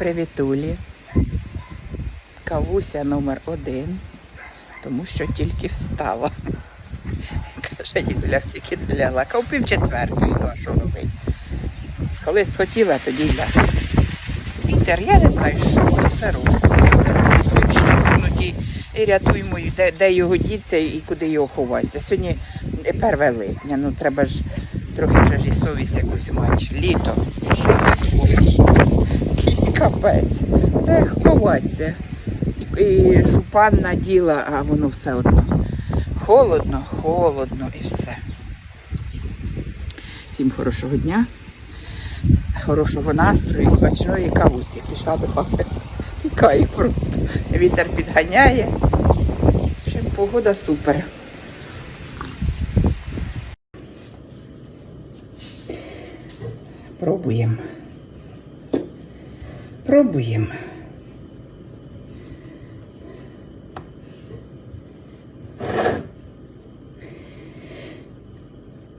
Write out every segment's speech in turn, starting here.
Привітулі. Кавуся номер один, тому що тільки встала. Каже, Юля, всі ляла. Кав пів четвертої, ну а що робить? Коли схотіла, тоді й ляг. Вітер, я не знаю, що це робиться. Щукнуті і рятуємо, де, де його діться і куди його ховатися. Сьогодні 1 липня, ну треба ж трохи вже і совість якусь мати. Літо. Що? Капець. Ех, ховатися. І, і шупан наділа, а воно все одно. Холодно, холодно і все. Всім хорошого дня, хорошого настрою, смачної кавусі. Пішла до хати. Тікає просто. Вітер підганяє. Ще погода супер. Пробуємо. Пробуємо.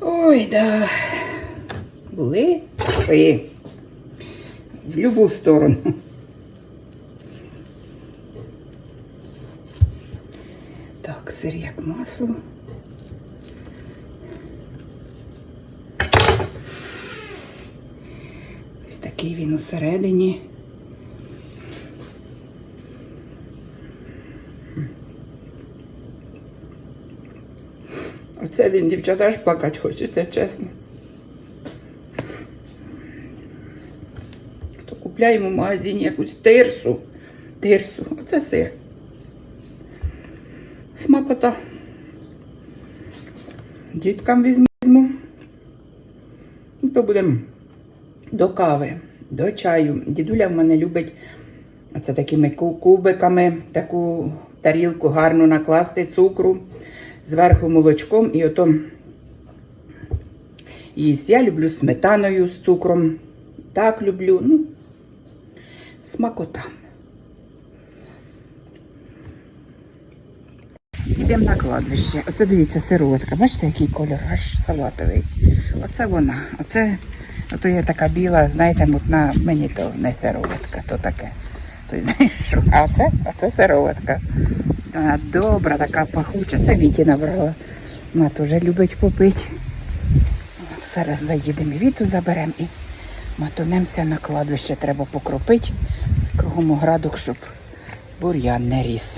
Ой, да. Були часи. В любу сторону. Так, сир як масло. Ось такий він усередині. Оце він, дівчата, аж плакати хочеться, чесно. То купляємо в магазині якусь тирсу. Тирсу. Оце сир. Смакота. Діткам візьмемо. Ну, То будемо до кави, до чаю. Дідуля в мене любить оце такими кубиками таку тарілку гарно накласти цукру, зверху молочком і ото їсть. Я люблю сметаною з цукром. Так люблю. Ну, смакота. Йдемо на кладбище. Оце дивіться, сироватка. Бачите, який кольор? Аж салатовий. Оце вона. Оце, ото є така біла, знаєте, мутна, мені то не сироватка, то таке. То знаєш що? А це, сироватка. Вона добра, така пахуча. Це Віті набрала. Вона теж любить попити. Зараз заїдемо і Віту заберемо і матунемося на кладбище. Треба покропити кругом оградок, щоб бур'ян не ріс.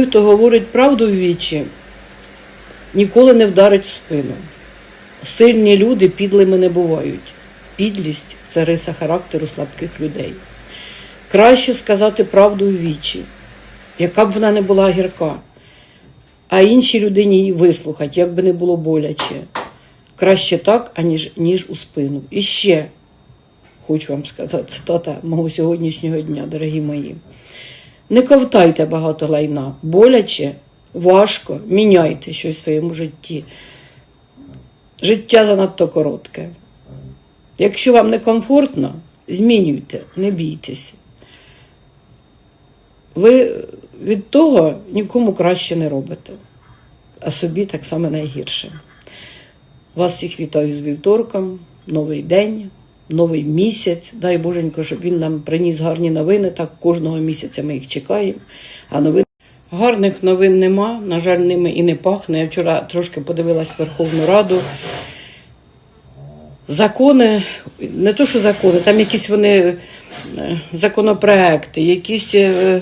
Той, хто говорить правду в вічі, ніколи не вдарить в спину. Сильні люди підлими не бувають. Підлість це риса характеру слабких людей. Краще сказати правду у вічі, яка б вона не була гірка, а іншій людині її вислухати, як би не було боляче. Краще так, аніж ніж у спину. І ще хочу вам сказати цитата мого сьогоднішнього дня, дорогі мої. Не ковтайте багато лайна. Боляче, важко, міняйте щось в своєму житті. Життя занадто коротке. Якщо вам некомфортно, змінюйте, не бійтеся. Ви від того нікому краще не робите, а собі так само найгірше. Вас всіх вітаю з вівторком, новий день, новий місяць. Дай Боженько, щоб він нам приніс гарні новини. Так кожного місяця ми їх чекаємо. А новин гарних новин нема. На жаль, ними і не пахне. Я вчора трошки подивилась Верховну Раду. Закони, не то, що закони, там якісь вони е, законопроекти, якісь. е,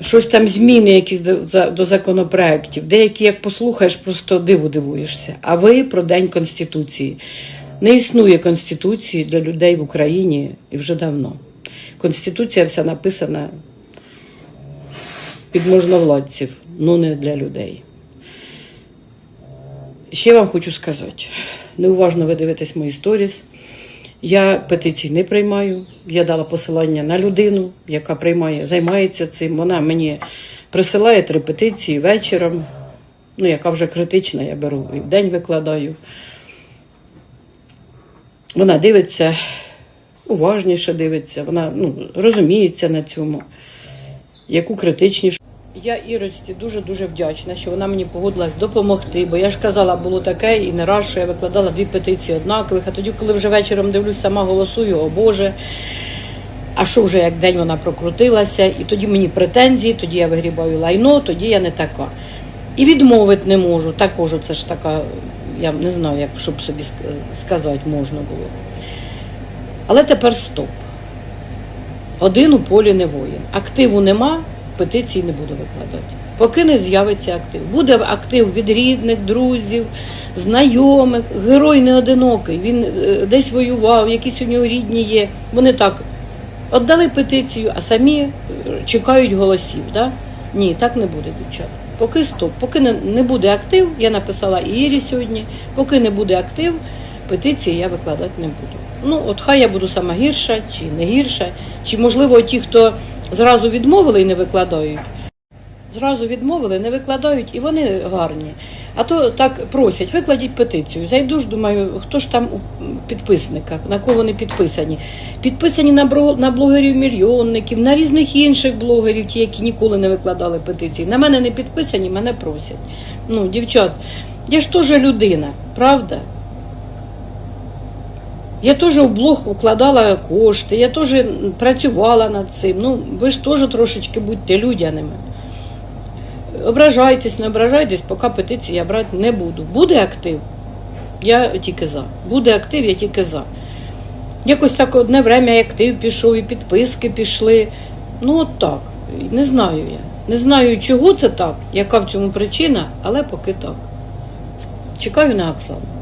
щось там зміни якісь до, до законопроєктів. Деякі, як послухаєш, просто диву дивуєшся. А ви про День Конституції. Не існує Конституції для людей в Україні і вже давно. Конституція вся написана під можновладців, ну не для людей. Ще вам хочу сказати: неуважно ви дивитесь мої сторіс. Я петицій не приймаю. Я дала посилання на людину, яка приймає, займається цим. Вона мені присилає три петиції вечором. Ну, яка вже критична, я беру і в день викладаю. Вона дивиться, уважніше дивиться, вона ну, розуміється на цьому, яку критичнішу. Я Ірочці дуже-дуже вдячна, що вона мені погодилась допомогти, бо я ж казала, було таке і не раз, що я викладала дві петиції однакових, а тоді, коли вже вечором дивлюсь, сама голосую, о Боже. А що вже як день вона прокрутилася, і тоді мені претензії, тоді я вигрібаю лайно, тоді я не така. І відмовити не можу. Також це ж така, я не знаю, як щоб собі сказати можна було. Але тепер стоп. Один у полі не воїн. Активу нема, петиції не буду викладати. Поки не з'явиться актив. Буде актив від рідних, друзів, знайомих. Герой не одинокий. Він е, десь воював, якісь у нього рідні є. Вони так віддали петицію, а самі е, чекають голосів. Да? Ні, так не буде, дівчата. Поки стоп, поки не, буде актив, я написала Ірі сьогодні, поки не буде актив, петиції я викладати не буду. Ну, от хай я буду сама гірша чи не гірша, чи можливо ті, хто зразу відмовили і не викладають, зразу відмовили, не викладають, і вони гарні. А то так просять, викладіть петицію. Зайду ж, думаю, хто ж там у підписниках, на кого вони підписані. Підписані на, бро- на блогерів-мільйонників, на різних інших блогерів, ті, які ніколи не викладали петиції. На мене не підписані, мене просять. Ну, дівчат, я ж теж людина, правда? Я теж в блог вкладала кошти, я теж працювала над цим. Ну, ви ж теж трошечки будьте людяними. Ображайтесь, не ображайтесь, поки петиції я брати не буду. Буде актив, я тільки за. Буде актив, я тільки за. Якось так одне время і актив пішов, і підписки пішли. Ну, от так. Не знаю я. Не знаю, чого це так, яка в цьому причина, але поки так. Чекаю на Оксану.